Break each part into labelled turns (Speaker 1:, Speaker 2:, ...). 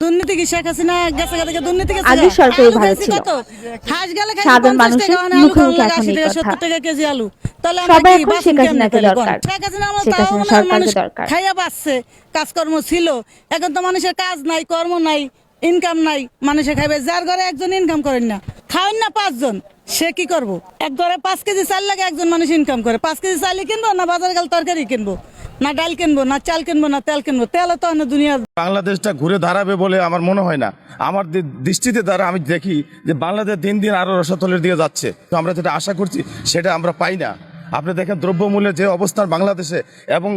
Speaker 1: দুর্নীতি কি শেখ হাসিনা গেছে থেকে দুর্নীতি গেছে
Speaker 2: আগে
Speaker 1: গা?
Speaker 2: ভালো ছিল।
Speaker 1: কত? গেলে
Speaker 2: সাধারণ মানুষের
Speaker 1: টাকা, আলু
Speaker 2: মুখে মুখে এখন এই কথা।
Speaker 1: 70 টাকা কেজি আলু। তাহলে
Speaker 2: সবাই এখন শেখ হাসিনাকে দরকার।
Speaker 1: শেখ হাসিনা আমরা তাও
Speaker 2: হাসিনা সরকারকে দরকার।
Speaker 1: খাইয়া বাঁচছে, কাজকর্ম ছিল এখন তো মানুষের কাজ নাই কর্ম নাই ইনকাম নাই মানুষে খাইবে যার ঘরে একজন ইনকাম করেন না খাওয়েন না পাঁচজন সে কি করব এক ঘরে পাঁচ কেজি চাল লাগে একজন মানুষ ইনকাম করে পাঁচ কেজি চালই কিনবো না বাজার গেল তরকারি কিনবো না ডাল কিনবো, না চাল কিনবো, না তেল কিনবো তেল তো অন্য দুনিয়া
Speaker 3: বাংলাদেশটা ঘুরে দাঁড়াবে বলে আমার মনে হয় না। আমার দৃষ্টিতে দ্বারা আমি দেখি যে বাংলাদেশ দিন দিন আরও রসাতলের দিকে যাচ্ছে। তো আমরা যেটা আশা করছি, সেটা আমরা পাই না। আপনি দেখেন দ্রব্যমূল্যের যে অবস্থান বাংলাদেশে এবং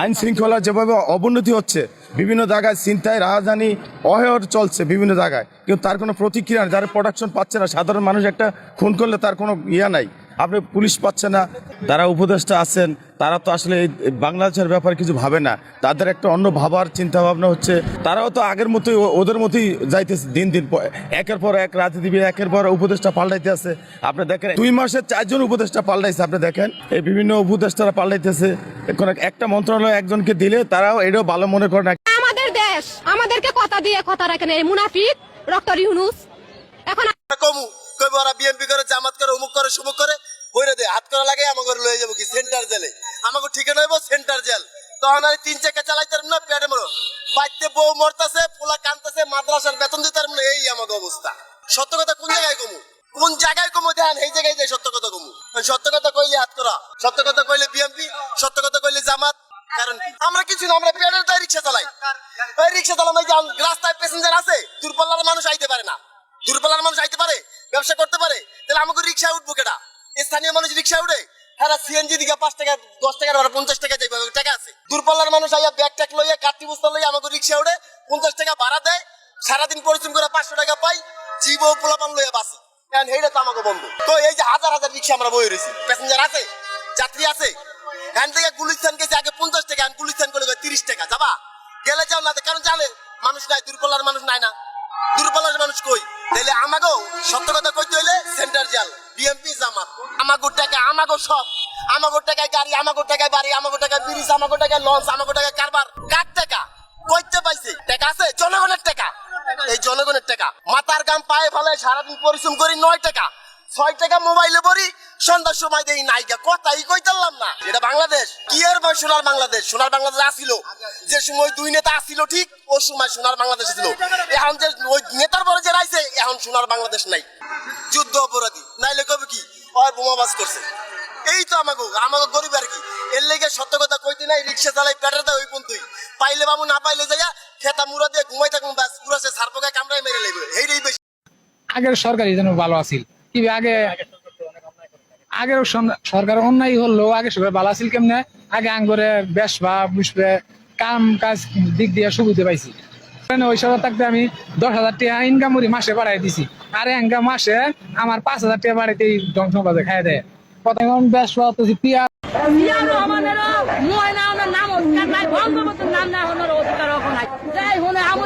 Speaker 3: আইন শৃঙ্খলার যেভাবে অবনতি হচ্ছে, বিভিন্ন জায়গায় চিন্তায় রাজধানী অহেয়র চলছে বিভিন্ন জায়গায়। কিন্তু তার কোনো প্রতিক্রিয়া নেই, যারা প্রোডাকশন পাচ্ছে না, সাধারণ মানুষ একটা খুন করলে তার কোনো ইয়া নাই। আপনি পুলিশ পাচ্ছে না তারা উপদেষ্টা আছেন তারা তো আসলে এই বাংলাদেশের ব্যাপারে কিছু ভাবে না। তাদের একটা অন্য ভাবার চিন্তা ভাবনা হচ্ছে। তারাও তো আগের মতোই ও- ওদের মতোই যাইতেছে দিন দিন একের পর এক রাজনীতিবিদ একের পর উপদেষ্টা পাল্টাইতে আছে। আপনি দেখেন দুই মাসে চারজন উপদেষ্টা পাল্টাইছে আপনি দেখেন। এই বিভিন্ন উপদেষ্টারা পাল্টাইতেছে। এখন একটা মন্ত্রণালয় একজনকে দিলে তারাও এটাও ভালো মনে করে না।
Speaker 4: আমাদের দেশ আমাদেরকে কথা দিয়ে কথা রাখেন এই মুনাফিক ডক্টর ইউনুস। এখন
Speaker 5: কমু কইব, ওরা বিএমপি করে, জামাত করে, অমুক করে, সুমুক করে, বইরে দে, হাত করা লাগে, আমাকে লয়ে যাব কি? সেন্টার জেলে। আমাকে ঠিকানা হইব সেন্টার জেল। তখন আমি তিন চাকা চালাইতে না, পেটে মরো। বাইতে বউ মরতাছে, পোলা কানতাছে, মাদ্রাসার বেতন দিতে না, এই আমাকে অবস্থা। সত্য কথা কোন জায়গায় কমু? কোন জায়গায় কমু? দেন এই জায়গায় যাই, সত্য কথা কমু। সত্য কথা কইলে হাত করা, সত্য কথা কইলে বিএমপি সত্য কথা কইলে জামাত। কারণ আমরা কিছু না, আমরা পেটের তাই রিক্সা চালাই। ওই রিক্সা চালাম রাস্তায় প্যাসেঞ্জার আছে, দূরপাল্লার মানুষ আইতে পারে না। দূরপাল্লার মানুষ আইতে পারে? ব্যবসা করতে পারে? তাহলে আমাকে রিক্সা উঠবো কেটা স্থানীয় মানুষ রিক্সা উঠে হ্যাঁ সিএনজি দিকে পাঁচ টাকা, দশ টাকা পঞ্চাশ টাকা যাইবে টাকা আছে। দূরপাল্লার মানুষ আইয়া ব্যাগ ট্যাগ লইয়া কাটি বস্তা লইয়া আমাকে রিক্সা উঠে পঞ্চাশ টাকা ভাড়া দেয়। সারাদিন পরিশ্রম করে পাঁচশো টাকা পাই জীব পোলাপান লইয়া বাসি তো আমাকে বন্ধ। তো এই যে হাজার হাজার রিক্সা আমরা বই রয়েছি, প্যাসেঞ্জার আছে, যাত্রী আছে, এখান থেকে গুলিস্তান গেছে, আগে পঞ্চাশ টাকা গুলিস্তান করে তিরিশ টাকা, যাবা? গেলে যাও না, কারণ জানে, মানুষ নাই, দূরপাল্লার মানুষ নাই না। দূরপাল্লার মানুষ কই? তাইলে আমাগো, সত্য কথা কইতে হইলে সেন্টার জাল বিএমপি জামাত আমাগো টাকা আমাগো সব আমাগো টাকায় গাড়ি, আমাগো টাকায় বাড়ি, আমাগো টাকায় ব্রিজ, আমাগো টাকায় লঞ্চ, আমাগো টাকায় কারবার। কার টাকা? কইতে পাইছে। টাকা আছে? জনগণের টাকা। এই জনগণের টাকা। মাথার গাম পায়ে ফেলে, সারাদিন পরিশ্রম করি, নয় টাকা। ছয় টাকা মোবাইলে পড়ি সন্ধ্যার সময় দেই নাইকা কথাই কইতাম না। এটা বাংলাদেশ। কি এর ভাই সোনার বাংলাদেশ? সোনার বাংলাদেশ আসিল যে সময় দুই নেতা আসিল ঠিক ও সময় সোনার বাংলাদেশ ছিল। এখন যে ওই নেতার পরে এখন সোনার বাংলাদেশ নাই। যুদ্ধ অপরাধী। নাইলে কবে কি? ওই বোমাবাজ করছে। এই তো আমাকে আমাকে গরিব আর কি। এর লেগে সত্য কথা কইতে নাই, রিক্সা চালাই পেটের দেয় ওই পন্তুই। পাইলে বাবু না পাইলে যাইয়া খেতা মুড়া দিয়ে ঘুমাই থাকুন, ব্যাস, পুরো সে সারপোকায় কামড়ায় মেরে লেগে এইটাই বেশি।
Speaker 6: আগের সরকারই যেন ভালো আছিল। কি আগে আগের সরকার অন্যায় হলো, আগে সরকার ভালো আছিল কেমনে? আগে আঙ্গরে বেশ বা বুঝবে কাম কাজ দিক দিয়ে সুবিধা পাইছি। ওই সবার থাকতে আমি দশ হাজার টাকা ইনকাম করি, মাসে বাড়াই দিছি। আরে ইনকাম মাসে আমার পাঁচ হাজার টাকা বাড়াইতেই ধ্বংস বাজে খাই দেয়। প্রথম বেশ পিয়া
Speaker 4: ময়না ওনার নাম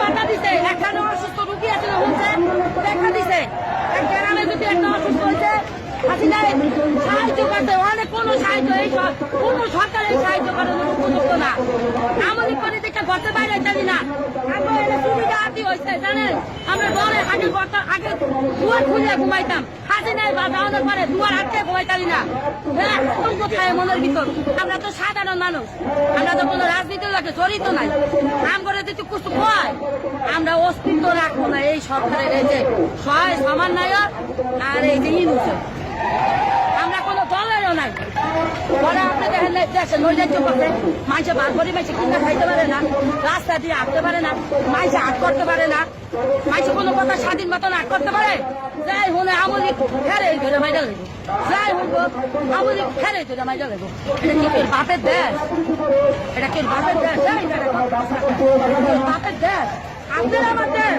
Speaker 4: বাধা দিছে এখানে অসুস্থ রুগী আছে হয়েছে, দেখা দিছে। এক গ্রামে যদি একটা অসুস্থ হয়েছে, হাসিনায় করতে অনেক কোনো সাহায্য এই কোনো সরকার এই সাহায্য করার উপযুক্ত না। আমাদের করে দেখে ঘরতে বাইরে জানি না। জানেন? আমরা বলে আগে আগে দুয়ার খুলে ঘুমাইতাম। হাসিনায় বা যাওয়ানোর পরে দুয়ার আটকে ঘুমাইতালি না। আতঙ্ক আমরা তো সাধারণ মানুষ। আমরা তো কোনো রাজনীতির লোকে, জড়িত নাই। নাম করে যদি কিছু কয়, আমরা অস্তিত্ব রাখব না এই সরকারের এই যে সহায় সমন্বয়ক আর এই যে ইনুসের। নাই। পরে আপনি দেখেন দেশে নৈরাজ্য করছে মাইসে বার করে মাইসে কিনা খাইতে পারে না। রাস্তা দিয়ে হাঁটতে পারে না। মাইসে হাট করতে পারে না। মাইসে কোনো কথা স্বাধীন মতন হাট করতে পারে? যাই হলে আমলি ফেরে ধরে মাইজা লেগো যাই হইব আমলি ফেরে ধরে মাইজা লেগো এটা কি তোর বাপের দেশ? এটা কি বাপের দেশ? এটা বাপের দেশ। আপনারা আমাদের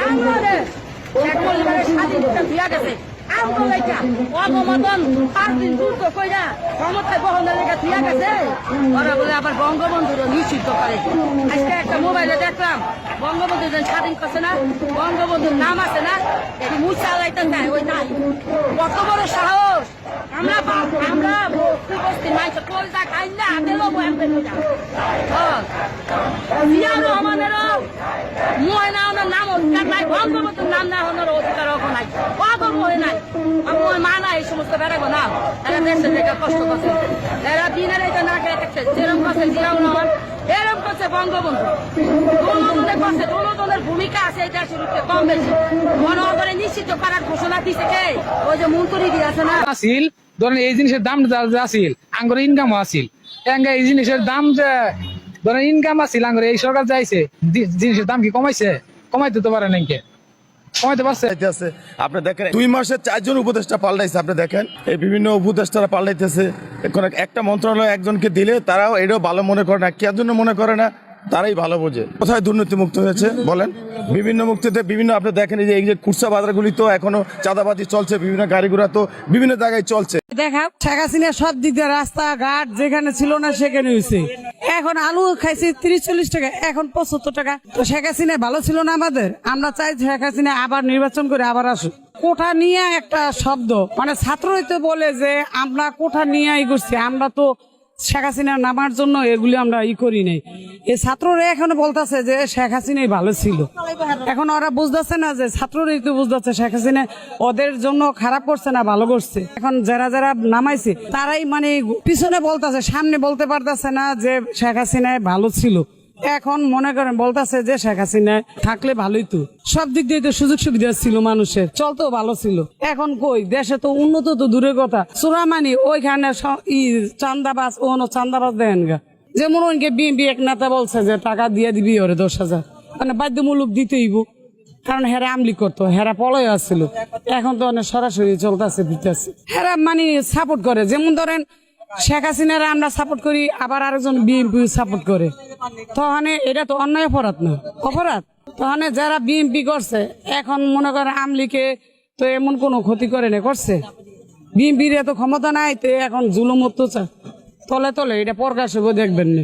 Speaker 4: বাংলাদেশ। এক স্বাধীনতা দিয়া গেছে। আবার বঙ্গবন্ধুরও নিষিদ্ধ করে। একটা মোবাইলে দেখলাম, বঙ্গবন্ধু যেন স্বাধীন করছে না, বঙ্গবন্ধুর নাম আছে না মুসা লাইতেন নাই ওই নাই। কত সাহস! আমরা বস্তি বস্তি মাইছে কলটা খাই না হাতে লোক এমনি জিয়া রহমানেরও ময়না ওনার নাম অধিকার নাই বঙ্গবন্ধুর নাম না ওনার অধিকার ওখানে নাই। অগম হয়ে নাই। আমার মা না এই সমস্ত বেড়াবো না। এরা দেশে থেকে কষ্ট করছে। এরা দিনের এটা না খেয়ে থাকছে, যেরকম করছে জিয়াউর রহমান, এরকম করছে বঙ্গবন্ধু। দুর্নীতি করছে দুর্নীতির ভূমিকা আছে দেশের উপরে কম বেশি। গণঅবরে নিশ্চিত করার ঘোষণা দিছে কে? ওই যে মন্ত্রী দিয়ে আছে না
Speaker 6: ধরেন এই জিনিসের দাম আসিল আঙ্গুর ইনকামও আসিল এই জিনিসের দাম যে, ধরেন ইনকাম আসিল আঙ্গুর এই সরকার যাইছে জিনিসের দাম কি কমাইছে? কমাইতে তো পারে নাকি কমাইতে পারছে?
Speaker 3: আপনি দেখেন মাসে চারজন উপদেষ্টা পাল্টাইছে, আপনি দেখেন। এই বিভিন্ন পাল্টাইতেছে। একটা মন্ত্রণালয় একজনকে দিলে তারাও এটাও ভালো মনে করে না কেন জন্য মনে করে না তারাই ভালো বোঝে। কোথায় দুর্নীতি মুক্ত হয়েছে? বলেন। বিভিন্ন মুক্তিতে বিভিন্ন আপনি দেখেন যে এই যে কুরসা বাজারগুলি তো এখনও চাঁদাবাজি চলছে বিভিন্ন গাড়ি ঘোড়া তো বিভিন্ন জায়গায় চলছে।
Speaker 2: দেখা শেখ হাসিনা সব দিক দিয়ে রাস্তাঘাট যেখানে ছিল না সেখানে হয়েছে। এখন আলু খাইছি তিরিশ চল্লিশ টাকা এখন পঁচাত্তর টাকা। তো শেখ হাসিনা ভালো ছিল না আমাদের? আমরা চাই শেখ হাসিনা আবার নির্বাচন করে আবার আসুক। কোঠা নিয়ে একটা শব্দ মানে ছাত্রই তো বলে যে আমরা কোঠা নিয়ে করছি আমরা তো শেখ হাসিনা নামার জন্য এগুলি আমরা ই করি নাই। এই ছাত্ররা এখনও বলতেছে যে শেখ হাসিনাই ভালো ছিল। এখন ওরা বুঝতেছে না যে ছাত্ররাই তো বুঝতেছে শেখ হাসিনা ওদের জন্য খারাপ করছে না ভালো করছে। এখন যারা যারা নামাইছে, তারাই মানে পিছনে বলতেছে, সামনে বলতে পারতেছে না যে শেখ হাসিনায় ভালো ছিল। এখন মনে করেন, বলতেছে যে শেখ হাসিনা থাকলে ভালোই তো। সব দিক দিয়ে তো সুযোগ সুবিধা ছিল মানুষের, চলতেও ভালো ছিল। এখন কই, দেশে তো উন্নত তো দূরের কথা। চোরামানি ওইখানে স- ই চান্দাবাজ, ও চান্দাবাজ দেন গা। যেমন ওইকে বিএনপি এক নেতা বলছে যে, টাকা দিয়ে দিবি ওরে দশ হাজার। মানে বাধ্যমূলক দিতেইব। কারণ হেরা আমলি করতো, হেরা পলয় আসছিল। এখন তো অনেক সরাসরি চলতেছে, দিতেছে। হেরা মানে সাপোর্ট করে। যেমন ধরেন শেখ হাসিনারা আমরা সাপোর্ট করি, আবার আরেকজন বিএনপি সাপোর্ট করে। তখন এটা তো অন্যায় অপরাধ না। অপরাধ? তখন যারা বিএনপি করছে, এখন মনে করে আমলিকে তো এমন কোনো ক্ষতি করে না করছে। বিএনপির এত ক্ষমতা নাই, তো এখন জুলুম অত্যাচার। তলে তলে এটা প্রকাশ হবে দেখবেন না।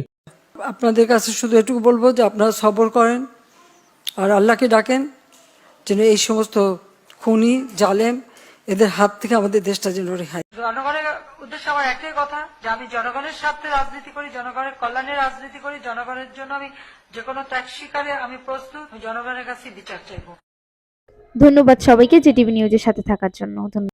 Speaker 7: আপনাদের কাছে শুধু এটুকু বলব যে আপনারা সবর করেন, আর আল্লাহকে ডাকেন, যেন এই সমস্ত খুনি, জালেম এদের হাত থেকে আমাদের দেশটা যেন রেহাই
Speaker 8: জনগণের উদ্দেশ্যে আমার একটাই কথা যে আমি জনগণের স্বার্থে রাজনীতি করি জনগণের কল্যাণে রাজনীতি করি জনগণের জন্য আমি যে কোনো ত্যাগ স্বীকারে আমি প্রস্তুত জনগণের কাছে বিচার চাইব।
Speaker 9: ধন্যবাদ সবাইকে জিটিভি নিউজের সাথে থাকার জন্য। ধন্যবাদ।